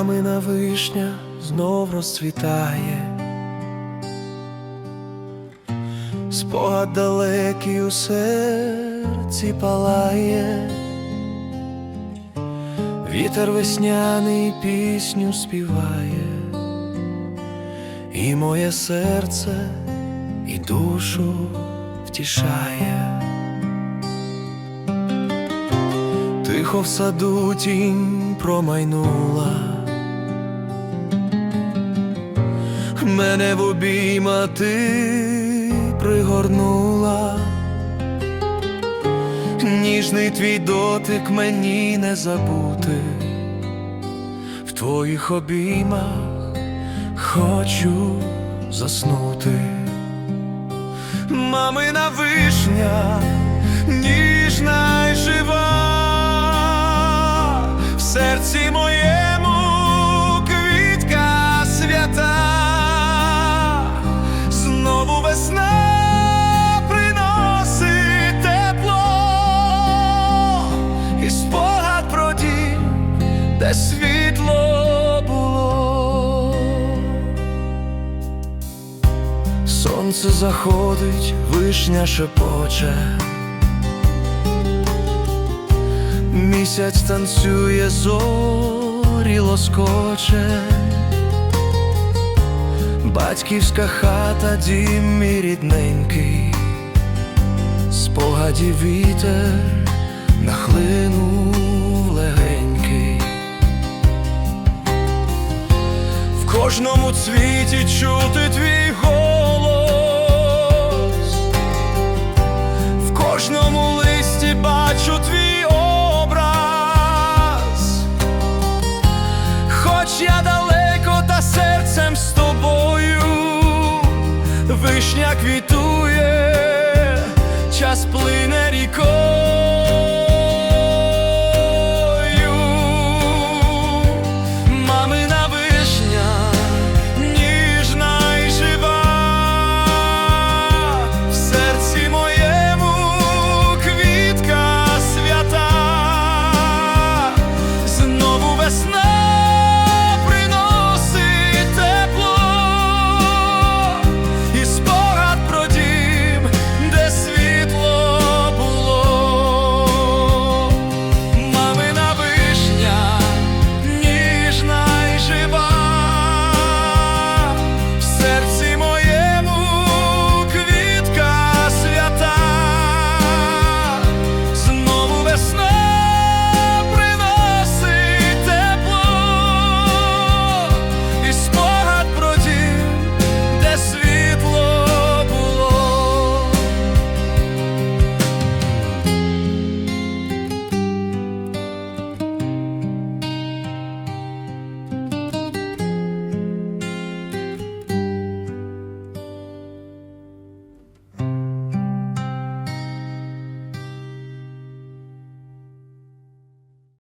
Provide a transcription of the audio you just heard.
Мамина вишня знов розцвітає, спогад далекий у серці палає, вітер весняний пісню співає, і моє серце і душу втішає. Тихо в саду тінь промайнула, мене в обійма ти пригорнула, ніжний твій дотик мені не забути, в твоїх обіймах хочу заснути. Мамина вишня, ніжна й жива, в серці моєму весна приносить тепло і спогад про дім, де світло було. Сонце заходить, вишня шепоче, місяць танцює, зорі лоскоче, батьківська хата, дім мій рідненький, спогадів вітер нахлинув легенький. В кожному цвіті чути твій вишня квітує, час плине рікою.